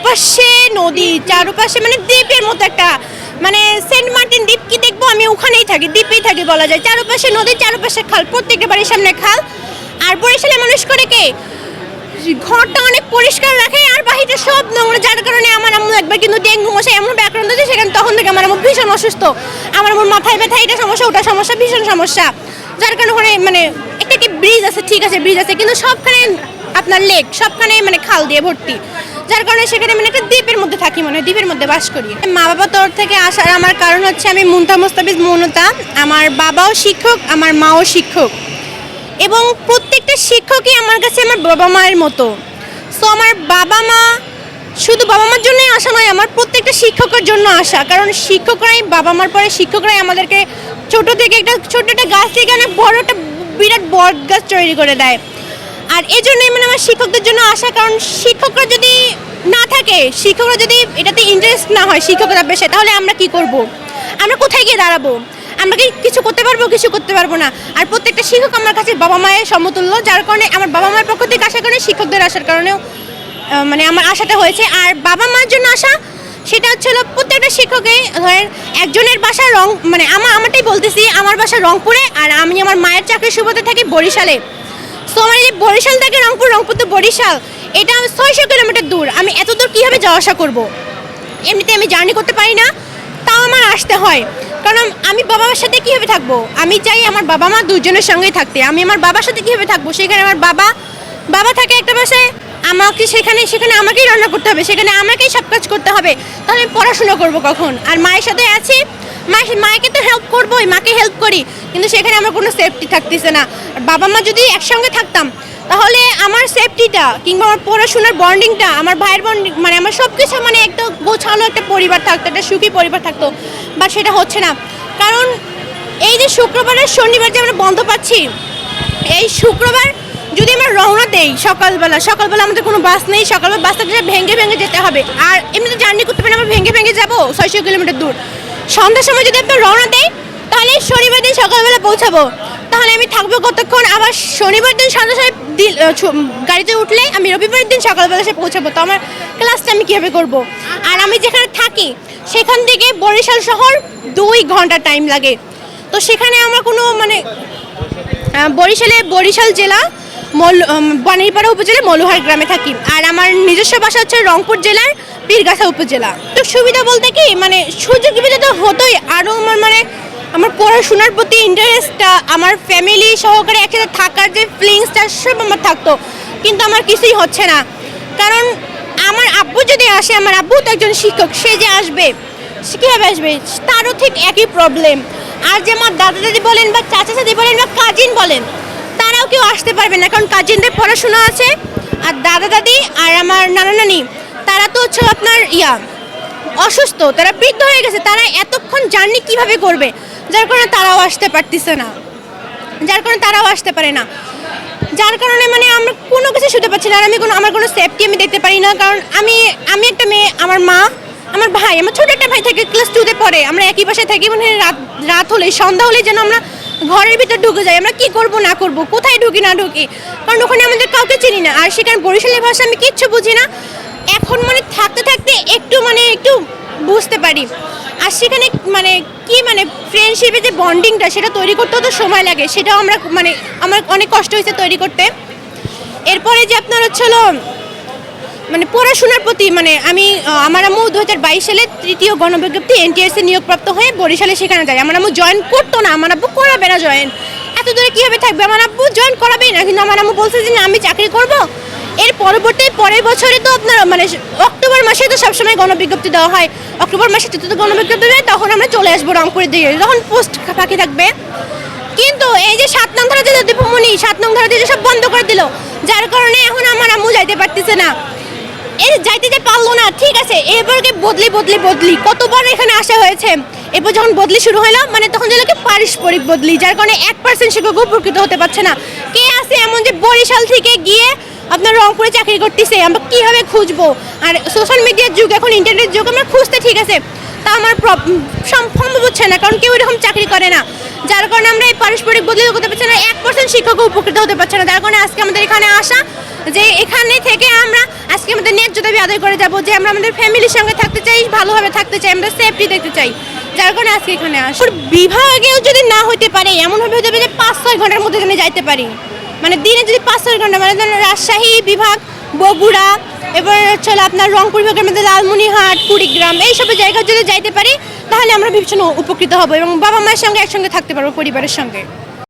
চারোপাশে, নদী চারোপাশে মানে দ্বীপের মতো একটা মানে সেন্ট মার্টিন দ্বীপ কি দেখব? আমি ওখানেই থাকি, দ্বীপেই থাকি বলা যায়। চারোপাশে নদী, চারোপাশে খাল প্রত্যেকটা বাড়ির সামনে খাল। আর বরিশালে মানুষ করে কে? ঘরটা অনেক পরিষ্কার রাখে, আর বাহিরে সব নোংরা, যার কারণে আমার আম্মু একবার কিন্তু ডেঙ্গু মশা এমন ব্যাকরণ হচ্ছে সেখানে তখন থেকে আমার আম্মু ভীষণ অসুস্থ। আমার আম্মুর মাথায় ব্যথা, এটা সমস্যা, ওটা সমস্যা, ভীষণ সমস্যা। যার কারণে ওখানে মানে একটা কি ব্রিজ আছে, ঠিক আছে, ব্রিজ আছে, কিন্তু সবখানে আপনার লেক, সবখানে মানে খাল দিয়ে ভর্তি। যার কারণে সেখানে মানে একটা দ্বীপের মধ্যে থাকি মানে দ্বীপের মধ্যে বাস করি। মা বাবা তোর থেকে আসার আমার কারণ হচ্ছে আমি মুনতা মোস্তাবিজ মনতা, আমার বাবাও শিক্ষক, আমার মাও শিক্ষক। এবং প্রত্যেকটা শিক্ষকই আমার কাছে আমার বাবা মায়ের মতো। সো আমার বাবা মা শুধু বাবা মার জন্যই আসা নয়, আমার প্রত্যেকটা শিক্ষকের জন্য আসা। কারণ শিক্ষকরাই বাবা মার পরে, শিক্ষকরাই আমাদেরকে ছোট থেকে একটা ছোট একটা গাছ থেকে অনেক বড় একটা বিরাট বট গাছ তৈরি করে দেয়। আর এই জন্যই মানে আমার শিক্ষকদের জন্য আসা কারণ শিক্ষকরা যদি না থাকে, শিক্ষকরা যদি এটাতে ইন্টারেস্ট না হয়, শিক্ষকরা পেশে তাহলে আমরা কি করব? আমরা কোথায় গিয়ে দাঁড়াবো? আমরা কি কিছু করতে পারব, কিছু করতে পারব না? আর প্রত্যেকটা শিক্ষক আমার কাছে বাবা মায়ের সমতুল্য, যার কারণে আমার বাবা মায়ের পক্ষ থেকে আসার কারণে শিক্ষকদের আসার কারণেও মানে আমার আশাটা হয়েছে। আর বাবা মার জন্য আসা সেটা হচ্ছিল প্রত্যেকটা শিক্ষকে ধরেন একজনের বাসা রং মানে আমার আমারটাই বলতেছি, আমার বাসা রংপুরে, আর আমি আমার মায়ের চাকরির সুবাদে থাকি বরিশালে। সো আমার যে বরিশাল থেকে রংপুর রংপুর তো বরিশাল, এটা ছয়শো কিলোমিটার দূর। আমি এত দূর কীভাবে যাওয়া আসা করব? এমনিতে আমি জার্নি করতে পারি না, তাও আমার আসতে হয়। কারণ আমি বাবা মার সাথে কীভাবে থাকব? আমি চাই আমার বাবা মা দুজনের সঙ্গেই থাকতে। আমি আমার বাবার সাথে কীভাবে থাকব? সেখানে আমার বাবা বাবা থাকে একটা বাসায়, আমাকে সেখানে সেখানে আমাকেই রান্না করতে হবে, সেখানে আমাকেই সব কাজ করতে হবে। তাহলে আমি পড়াশোনা করব কখন? আর মায়ের সাথে আছি, মায়ের মাকে তো হেল্প করবোই, মাকে হেল্প করি। কিন্তু সেখানে আমার কোনো সেফটি থাকতেছে না। বাবা মা যদি একসঙ্গে থাকতাম, তাহলে আমার সেফটিটা কিংবা আমার পড়াশোনার বন্ডিংটা আমার ভাইয়ের বন্ডিং মানে আমার সব কিছু মানে একটা গোছানো একটা পরিবার থাকতো, একটা সুখী পরিবার থাকতো, বা সেটা হচ্ছে না। কারণ এই যে শুক্রবারের শনিবার যে আমরা বন্ধ পাচ্ছি, এই শুক্রবার যদি আমরা রওনা দেই সকালবেলা সকালবেলা আমাদের কোনো বাস নেই, সকালবেলা বাসটা ভেঙে ভেঙে যেতে হবে, আর এমনিতে জার্নি করতে পারি আমরা ভেঙে ভেঙে যাব, ছয়শো কিলোমিটার দূর। সন্ধ্যার সময় যদি আপনার রওনা দেয় তাহলে শনিবার দিন সকালবেলা পৌঁছাবো। তাহলে আমি থাকব কতক্ষণ? আবার শনিবার দিন সন্ধ্যা সময় গাড়িতে উঠলে আমি রবিবার দিন সকালবেলা এসে পৌঁছাবো। তো আমার ক্লাসটা আমি কীভাবে করব? আর আমি যেখানে থাকি, সেখান থেকে বরিশাল শহর দুই ঘণ্টা টাইম লাগে। তো সেখানে আমার কোনো মানে বরিশালে বরিশাল জেলা, মল বানারীপাড়া উপজেলা, মলুহার গ্রামে থাকি। আর আমার নিজস্ব বাসা হচ্ছে রংপুর জেলার পীরগাছা উপজেলা। তো সুবিধা বলতে কি মানে সুযোগ সুবিধা তো হতোই। আরও আমার মানে আমার পড়াশোনার প্রতি ইন্টারেস্টটা আমার ফ্যামিলি সহকারে একসাথে থাকার যে ফিলিংসটা সব আমার থাকতো। কিন্তু আমার কিছুই হচ্ছে না। কারণ আমার আব্বু যদি আসে, আমার আব্বু তো একজন শিক্ষক, সে যে আসবে, সে কীভাবে আসবে? তারও ঠিক একই প্রবলেম আর যে আমার দাদা দাদি বলেন বা চাচা চাচি বলেন বা কাজিন বলেন, তারাও কেউ আসতে পারবে না। কারণ কাজিনদের পড়াশোনা আছে, আর দাদা দাদি আর আমার নানা নানি, তারা তো হচ্ছে আপনার ইয়া। অসুস্থ, তারা বৃদ্ধ হয়ে গেছে, তারা এতক্ষণ জার্নি কীভাবে করবে? যার কারণে তারাও আসতে পারতেছে না। যার কারণে তারাও আসতে পারে না। যার কারণে মানে আমরা কোনো কিছু শুতে পাচ্ছি না, আর আমি কোনো, আমার কোনো সেফটি আমি দেখতে পারি না, কারণ আমি আমি একটা মেয়ে, আমার মা, আমার ভাই, আমার ছোটো একটা ভাই থাকে ক্লাস টুতে পড়ে, আমরা একই বাসায় থাকি মানে রাত রাত হলে সন্ধ্যা হলে যেন আমরা ঘরের ভিতর ঢুকে যাই, আমরা কি করব, না করব, কোথায় ঢুকি, না ঢুকি? কারণ ওখানে আমাদের কাউকে চিনি না, আর সেখানে বরিশালের ভাষা আমি কিচ্ছু বুঝি না। এখন মানে থাকতে থাকতে একটু মানে একটু বুঝতে পারি। আর সেখানে মানে কি মানে ফ্রেন্ডশিপের যে বন্ডিংটা সেটা তৈরি করতেও তো সময় লাগে। সেটাও আমরা মানে আমার অনেক কষ্ট হয়েছে তৈরি করতে। এরপরে যে আপনার হচ্ছে হলো মানে পড়াশোনার প্রতি মানে আমি আমার আম্মু দু হাজার বাইশ সালে তৃতীয় গণবিজ্ঞপ্তি এনটিএসসি নিয়োগপ্রাপ্ত হয়ে বরিশালে সেখানে যায়। আমার আম্মু জয়েন করতো না, আমার আব্বু করাবে না জয়েন এত দূরে কীভাবে থাকবে? আমার আব্বু জয়েন করাবেই না, কিন্তু আমার আম্মু বলছে যে আমি চাকরি করব। পরবর্তী পরের বছরে তো আপনার মানে অক্টোবর মাসে তো সবসময় গণবিজ্ঞপ্তি দেওয়া হয়। অক্টোবর মাসে চতুর্থ গণবিজ্ঞপ্তি দেয়, তখন আমরা চলে আসব রংপুরের দিকে। তখন পোস্ট ফাঁকি থাকবে। কিন্তু এই যে সাত নং ধারা যে দীপমণি, সাত নং ধারা যে সব বন্ধ করে দিল, যার কারণে এখন আমার আম্মু যাইতে পারতেছে না। এই যাইতে যে পারল না, ঠিক আছে এবারকে বদলি বদলি বদলি? কতবার এখানে আসা হয়েছে? এরপর যখন বদলি শুরু হলো মানে তখন যেন কি পারস্পরিক বদলি, যার কারণে এক পার্সেন্ট শিক্ষক উপকৃত হতে পারছে না। কে আছে এমন যে বরিশাল থেকে গিয়ে আপনার রংপুরে চাকরি করতেছে, আমরা কীভাবে খুঁজবো? আর সোশ্যাল মিডিয়ার যুগ, এখন ইন্টারনেট যুগ, আমরা খুঁজতে ঠিক আছে। তা আমার সম্ভব হচ্ছে না, কারণ কেউ এরকম চাকরি করে না। যার কারণে আমরা এই পারস্পরিক বদলি করতে পারছি না, এক পার্সেন্ট শিক্ষকও উপকৃত হতে পারছে না। যার কারণে আজকে আমাদের এখানে আসা, যে এখানে থেকে আমরা আজকে আমাদের ন্যায্য দাবি আদায় করে যাব, যে আমরা আমাদের ফ্যামিলির সঙ্গে থাকতে চাই, ভালোভাবে থাকতে চাই, আমরা সেফটি দেখতে চাই। যার কারণে আজকে এখানে আসি। বিভাগেও যদি না হতে পারে, এমনভাবে হতে পারে যে পাঁচ ছয় ঘণ্টার মধ্যে এখানে যাইতে পারি। মানে দিনে যদি পাঁচ ছয় ঘণ্টা মানে ধরেন রাজশাহী বিভাগ, বগুড়া, এবার হচ্ছে আপনার রংপুর বিভাগের মধ্যে লালমনিহাট কুড়িগ্রাম এইসব জায়গায় যদি যাইতে পারি, তাহলে আমরা ভীষণ উপকৃত হব এবং বাবা মায়ের সঙ্গে একসঙ্গে থাকতে পারব পরিবারের সঙ্গে।